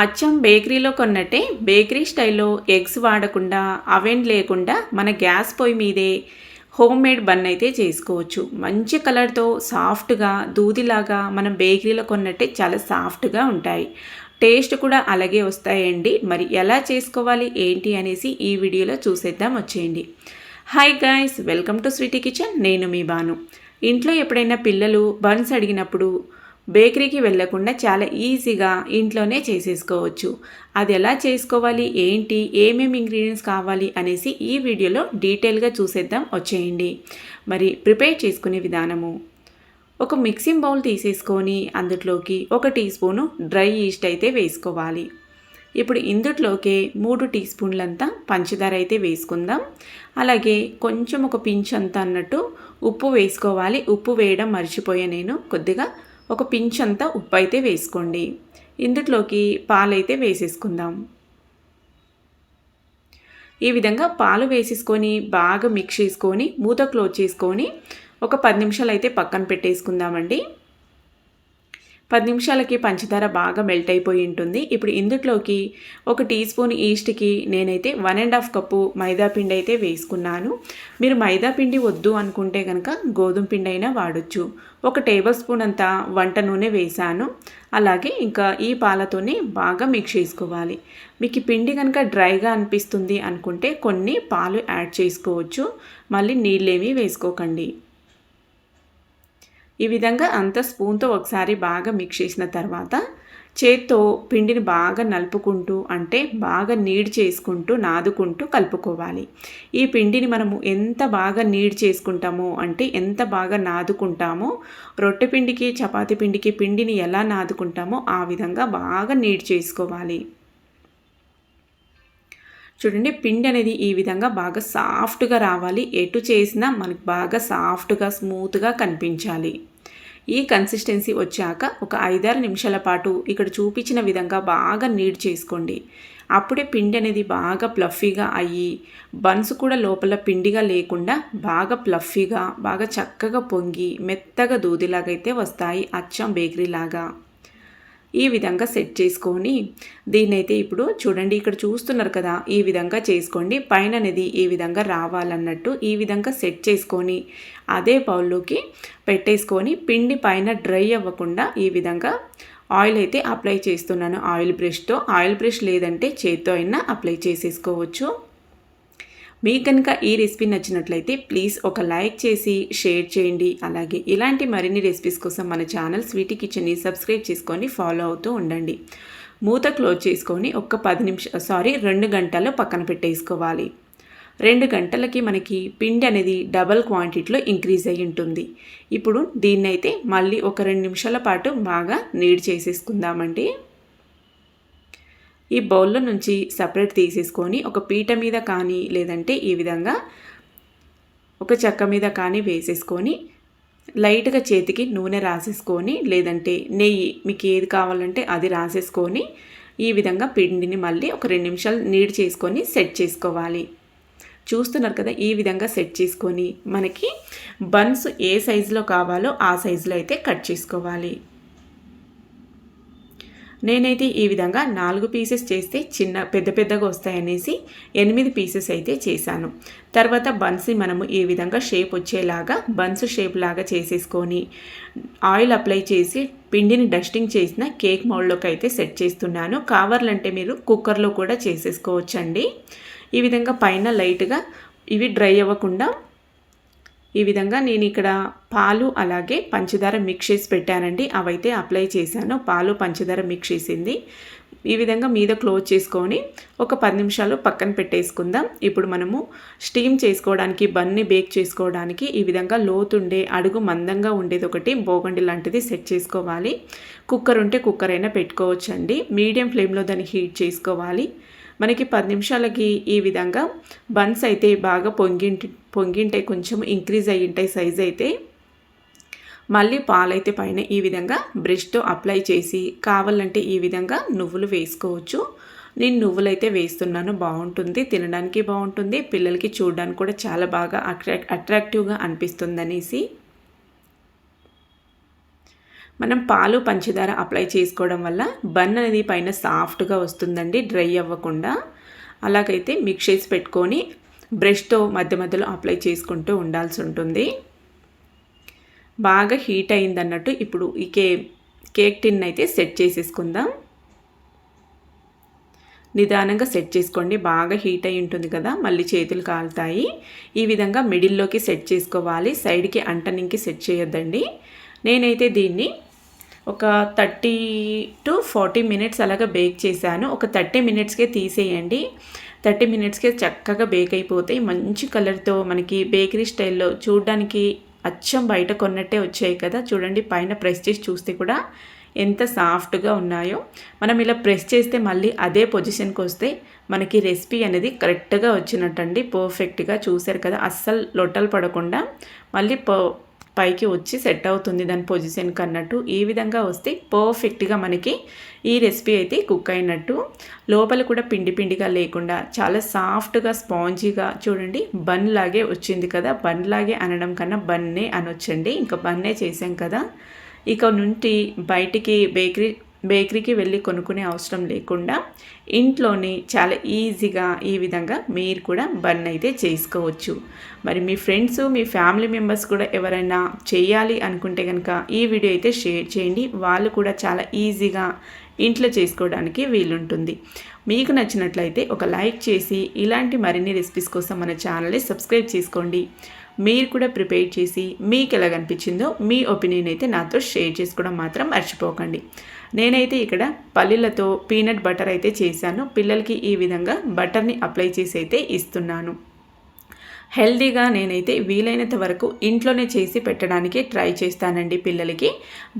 అచ్చం బేకరీలో కొన్నట్టే బేకరీ స్టైల్లో ఎగ్స్ వాడకుండా అవెన్ లేకుండా మన గ్యాస్ పొయ్యి మీదే హోమ్ మేడ్ బన్ అయితే చేసుకోవచ్చు. మంచి కలర్తో సాఫ్ట్గా దూదిలాగా మనం బేకరీలో కొన్నట్టే చాలా సాఫ్ట్గా ఉంటాయి. టేస్ట్ కూడా అలాగే వస్తాయండి. మరి ఎలా చేసుకోవాలి ఏంటి అనేసి ఈ వీడియోలో చూసేద్దాం వచ్చేయండి. Hi guys welcome to Sweety Kitchen నేను మీ బాను. ఇంట్లో ఎప్పుడైనా పిల్లలు బన్స్ అడిగినప్పుడు బేకరీకి వెళ్ళకుండా చాలా ఈజీగా ఇంట్లోనే చేసేసుకోవచ్చు. అది ఎలా చేసుకోవాలి? ఏంటి? ఏమేమి ఇంగ్రీడియంట్స్ కావాలి? అనేసి ఈ వీడియోలో డీటెయిల్గా చూసేద్దాం. వచ్చేయండి. మరి ప్రిపేర్ చేసుకునే విధానము. ఒక మిక్సింగ్ బౌల్ తీసేసుకొని అందులోకి ఒక టీ స్పూను డ్రై ఈస్ట్ అయితే వేసుకోవాలి. ఇప్పుడు ఇందుట్లోకే మూడు టీ స్పూన్లంతా పంచదార అయితే వేసుకుందాం. అలాగే కొంచెం ఒక పించ్ అంతా అన్నట్టు ఉప్పు వేసుకోవాలి. ఉప్పు వేయడం మర్చిపోయా నేను. కొద్దిగా ఒక పించ్ అంతా ఉప్పు అయితే వేసుకోండి. ఇందులోకి పాలైతే వేసేసుకుందాం. ఈ విధంగా పాలు వేసేసుకొని బాగా మిక్స్ చేసుకొని మూత క్లోజ్ చేసుకొని ఒక పది నిమిషాలు అయితే పక్కన పెట్టేసుకుందామండి. పది నిమిషాలకి పంచదార బాగా మెల్ట్ అయిపోయి ఉంటుంది. ఇప్పుడు ఇందులోకి ఒక టీ స్పూన్ ఈస్ట్కి నేనైతే one and half cup maida పిండి అయితే వేసుకున్నాను. మీరు మైదా పిండి వద్దు అనుకుంటే కనుక గోధుమ పిండి అయినా వాడచ్చు. ఒక టేబుల్ స్పూన్ అంతా వంట నూనె వేసాను అలాగే ఇంకా ఈ పాలతోనే బాగా మిక్స్ చేసుకోవాలి. మీకు పిండి కనుక డ్రైగా అనిపిస్తుంది అనుకుంటే కొన్ని పాలు యాడ్ చేసుకోవచ్చు. మళ్ళీ నీళ్ళేమీ వేసుకోకండి. ఈ విధంగా అంత స్పూన్తో ఒకసారి బాగా మిక్స్ చేసిన తర్వాత చేత్తో పిండిని బాగా నలుపుకుంటూ అంటే బాగా నీడ్ చేసుకుంటూ నాదుకుంటూ కలుపుకోవాలి. ఈ పిండిని మనము ఎంత బాగా నీడ్ చేసుకుంటామో అంటే ఎంత బాగా నాదుకుంటామో రొట్టె పిండికి చపాతి పిండికి పిండిని ఎలా నాదుకుంటామో ఆ విధంగా బాగా నీడ్ చేసుకోవాలి. చూడండి పిండి అనేది ఈ విధంగా బాగా సాఫ్ట్గా రావాలి. ఎటు చేసినా మనకు బాగా సాఫ్ట్గా స్మూత్గా కనిపించాలి. ఈ కన్సిస్టెన్సీ వచ్చాక ఒక ఐదారు నిమిషాల పాటు ఇక్కడ చూపించిన విధంగా బాగా నీడ్ చేసుకోండి. అప్పుడే పిండి అనేది బాగా ప్లఫీగా అయ్యి బన్స్ కూడా లోపల పిండిగా లేకుండా బాగా ప్లఫీగా బాగా చక్కగా పొంగి మెత్తగా దూదిలాగైతే వస్తాయి అచ్చం బేకరీ లాగా. ఈ విధంగా సెట్ చేసుకొని దీన్నైతే ఇప్పుడు చూడండి ఇక్కడ చూస్తున్నారు కదా ఈ విధంగా చేసుకోండి. పైన అనేది ఈ విధంగా రావాలన్నట్టు ఈ విధంగా సెట్ చేసుకొని అదే బౌల్లోకి పెట్టేసుకొని పిండి పైన డ్రై అవ్వకుండా ఈ విధంగా ఆయిల్ అయితే అప్లై చేస్తున్నాను. ఆయిల్ బ్రష్తో ఆయిల్ బ్రష్ లేదంటే చేత్తో అయినా అప్లై చేసేసుకోవచ్చు. మీకు కనుక ఈ రెసిపీ నచ్చినట్లయితే ప్లీజ్ ఒక లైక్ చేసి షేర్ చేయండి. అలాగే ఇలాంటి మరిన్ని రెసిపీస్ కోసం మన ఛానల్ స్వీటీ కిచెన్ని సబ్స్క్రైబ్ చేసుకొని ఫాలో అవుతూ ఉండండి. మూత క్లోజ్ చేసుకొని ఒక పది నిమిషం సారీ రెండు గంటలు పక్కన పెట్టేసుకోవాలి. రెండు గంటలకి మనకి పిండి అనేది డబల్ క్వాంటిటీలో ఇంక్రీజ్ అయ్యి ఉంటుంది. ఇప్పుడు దీన్నైతే మళ్ళీ ఒక రెండు నిమిషాల పాటు బాగా నీడ్ చేసేసుకుందామండి. ఈ బౌల్లో నుంచి సపరేట్ తీసేసుకొని ఒక పీట మీద కానీ లేదంటే ఈ విధంగా ఒక చెక్క మీద కానీ వేసేసుకొని లైట్గా చేతికి నూనె రాసేసుకొని లేదంటే నెయ్యి మీకు ఏది కావాలంటే అది రాసేసుకొని ఈ విధంగా పిండిని మళ్ళీ ఒక రెండు నిమిషాలు నీడ్ చేసుకొని సెట్ చేసుకోవాలి. చూస్తున్నారు కదా ఈ విధంగా సెట్ చేసుకొని మనకి బన్స్ ఏ సైజులో కావాలో ఆ సైజులో అయితే కట్ చేసుకోవాలి. నేనైతే ఈ విధంగా నాలుగు పీసెస్ చేస్తే చిన్న పెద్ద పెద్దగా వస్తాయనేసి ఎనిమిది పీసెస్ అయితే చేశాను. తర్వాత బన్స్ మనము ఈ విధంగా షేప్ వచ్చేలాగా బన్స్ షేప్ లాగా చేసేసుకొని ఆయిల్ అప్లై చేసి పిండిని డస్టింగ్ చేసిన కేక్ మౌల్డ్లోకి అయితే సెట్ చేస్తున్నాను. కావర్లంటే మీరు కుక్కర్లో కూడా చేసేసుకోవచ్చండి. ఈ విధంగా పైన లైట్గా ఇవి డ్రై అవ్వకుండా ఈ విధంగా నేను ఇక్కడ పాలు అలాగే పంచదార మిక్స్ చేసి పెట్టానండి. అవైతే అప్లై చేశాను. పాలు పంచదార మిక్స్ చేసింది. ఈ విధంగా మీద క్లోజ్ చేసుకొని ఒక పది నిమిషాలు పక్కన పెట్టేసుకుందాం. ఇప్పుడు మనము స్టీమ్ చేసుకోవడానికి బన్ని బేక్ చేసుకోవడానికి ఈ విధంగా లోతుండే అడుగు మందంగా ఉండేది ఒకటి బోగండి లాంటిది సెట్ చేసుకోవాలి. కుక్కర్ ఉంటే కుక్కర్ అయినా పెట్టుకోవచ్చండి. మీడియం ఫ్లేమ్లో దాన్ని హీట్ చేసుకోవాలి. మనకి పది నిమిషాలకి ఈ విధంగా బన్స్ అయితే బాగా పొంగింటి పొంగింటే కొంచెం ఇంక్రీజ్ అయ్యి ఉంటాయి సైజ్ అయితే. మళ్ళీ పాలైతే పైన ఈ విధంగా బ్రష్తో అప్లై చేసి కావాలంటే ఈ విధంగా నువ్వులు వేసుకోవచ్చు. నేను నువ్వులైతే వేస్తున్నాను బాగుంటుంది తినడానికి బాగుంటుంది పిల్లలకి చూడడానికి కూడా చాలా బాగా అట్రాక్ట్ అట్రాక్టివ్గా అనిపిస్తుంది అనేసి. మనం పాలు పంచదార అప్లై చేసుకోవడం వల్ల బన్ అనేది పైన సాఫ్ట్గా వస్తుందండి డ్రై అవ్వకుండా. అలాగైతే మిక్స్ చేసి పెట్టుకొని బ్రష్తో మధ్య మధ్యలో అప్లై చేసుకుంటూ ఉండాల్సి ఉంటుంది. బాగా హీట్ అయిందన్నట్టు ఇప్పుడు ఈ కే కేక్ టిన్ అయితే సెట్ చేసేసుకుందాం. నిదానంగా సెట్ చేసుకోండి బాగా హీట్ అయి ఉంటుంది కదా మళ్ళీ చేతులు కాలుతాయి. ఈ విధంగా మిడిల్లోకి సెట్ చేసుకోవాలి సైడ్కి అంటనింకి సెట్ చేయొద్దండి. నేనైతే దీన్ని ఒక థర్టీ టు ఫార్టీ మినిట్స్ అలాగా బేక్ చేశాను. ఒక థర్టీ మినిట్స్కే తీసేయండి. థర్టీ మినిట్స్కే చక్కగా బేక్ అయిపోతాయి. మంచి కలర్తో మనకి బేకరీ స్టైల్లో చూడడానికి అచ్చం బయట కొన్నట్టే వచ్చాయి కదా. చూడండి పైన ప్రెస్ చేసి చూస్తే కూడా ఎంత సాఫ్ట్గా ఉన్నాయో. మనం ఇలా ప్రెస్ చేస్తే మళ్ళీ అదే పొజిషన్కి వస్తే మనకి రెసిపీ అనేది కరెక్ట్గా వచ్చినట్టండి. పర్ఫెక్ట్గా చూశారు కదా. అస్సలు లొట్టలు పడకుండా. మళ్ళీ పైకి వచ్చి సెట్ అవుతుంది దాని పొజిషన్కి అన్నట్టు ఈ విధంగా వస్తే పర్ఫెక్ట్గా మనకి ఈ రెసిపీ అయితే కుక్ అయినట్టు. లోపల కూడా పిండి పిండిగా లేకుండా చాలా సాఫ్ట్గా స్పాంజీగా చూడండి బన్ లాగే వచ్చింది కదా. బన్ లాగే అనడం కన్నా బన్నే అనొచ్చండి. ఇంకా బన్నే చేసాం కదా. ఇక నుండి బయటికి బేకరీ బేకరీకి వెళ్ళి కొనుక్కునే అవసరం లేకుండా ఇంట్లోనే చాలా ఈజీగా ఈ విధంగా మీరు కూడా బన్ అయితే చేసుకోవచ్చు. మరి మీ ఫ్రెండ్స్ మీ ఫ్యామిలీ మెంబర్స్ కూడా ఎవరైనా చేయాలి అనుకుంటే కనుక ఈ వీడియో అయితే షేర్ చేయండి. వాళ్ళు కూడా చాలా ఈజీగా ఇంట్లో చేసుకోవడానికి వీలుంటుంది. మీకు నచ్చినట్లయితే ఒక లైక్ చేసి ఇలాంటి మరిన్ని రెసిపీస్ కోసం మన ఛానల్ని సబ్స్క్రైబ్ చేసుకోండి. మీరు కూడా ప్రిపేర్ చేసి మీకు ఎలా కనిపించిందో మీ ఒపీనియన్ అయితే నాతో షేర్ చేసుకోవడం మాత్రం మర్చిపోకండి. నేనైతే ఇక్కడ పల్లీలతో పీనట్ బటర్ అయితే చేశాను. పిల్లలకి ఈ విధంగా బటర్ని అప్లై చేసి అయితే ఇస్తున్నాను. హెల్దీగా నేనైతే వీలైనంత వరకు ఇంట్లోనే చేసి పెట్టడానికి ట్రై చేస్తానండి పిల్లలకి.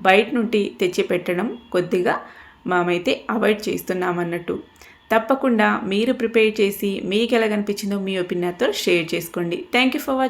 బయట నుండి తెచ్చి పెట్టడం కొద్దిగా మేమైతే అవాయిడ్ చేస్తున్నామన్నట్టు. తప్పకుండా మీరు ప్రిపేర్ చేసి మీకు ఎలా కనిపించిందో మీ ఒపీనియన్తో షేర్ చేసుకోండి. Thank you for watching